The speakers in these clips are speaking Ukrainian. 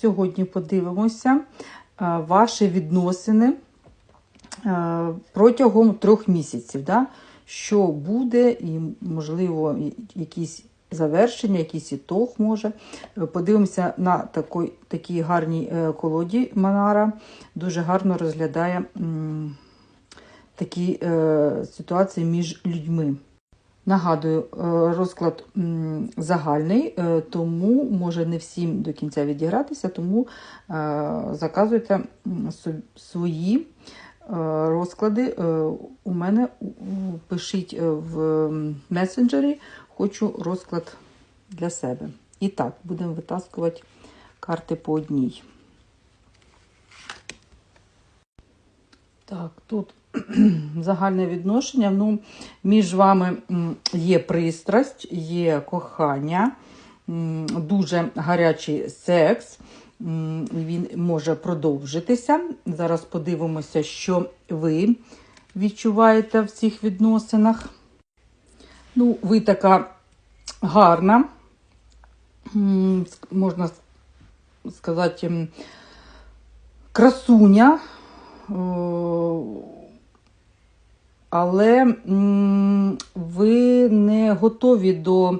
Сьогодні подивимося ваші відносини протягом трьох місяців. Да? Що буде, і, можливо, якісь завершення, якийсь ітог може. Подивимося на такій, такій гарній е, колоді Манара. Дуже гарно розглядає м, такі е, ситуації між людьми. Нагадую, е, розклад загальний, е, тому може не всім до кінця відігратися, тому е, заказуйте свої розклади. У мене пишіть в месенджері, хочу розклад для себе. І так, будемо витаскувати карти по одній. Так, тут загальне відношення. Ну, між вами є пристрасть, є кохання, дуже гарячий секс. Він може продовжитися. Зараз подивимося, що ви відчуваєте в цих відносинах. Ну, ви така гарна, можна сказати, красуня. Але ви не готові до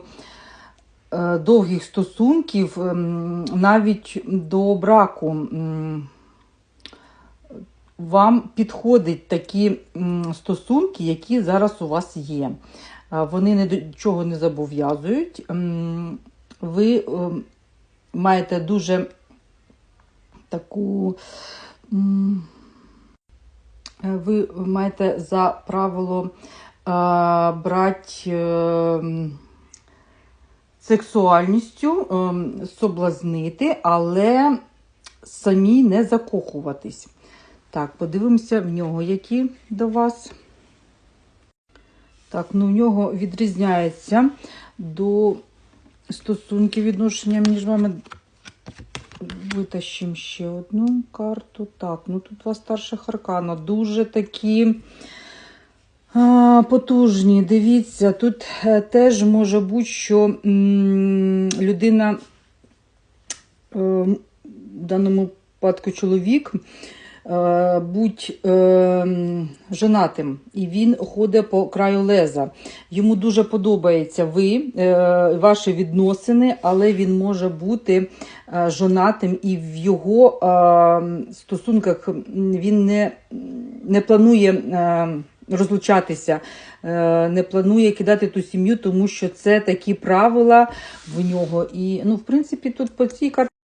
е, довгих стосунків, ем, навіть до браку. Вам підходять такі стосунки, які зараз у вас є. Вони ні до чого не зобов'язують. Ви ем, маєте дуже таку. Е, ви маєте за правило е, брати е, сексуальністю, соблазнити, але самі не закохуватись. Так, подивимося в нього, які до вас. Так, ну в нього відрізняється до стосунків відношення між вами. Витащимо ще одну карту. Так, ну тут у вас старших аркана. Дуже такі а, потужні. Дивіться, тут е, теж може бути, що людина, е, в даному випадку чоловік, будь е, женатим, і він ходить по краю леза. Йому дуже подобається ви, е, ваші відносини, але він може бути е, жонатим, і в його е, стосунках він не, не планує е, розлучатися, е, не планує кидати ту сім'ю, тому що це такі правила в нього. І, ну, в принципі, тут по цій карті.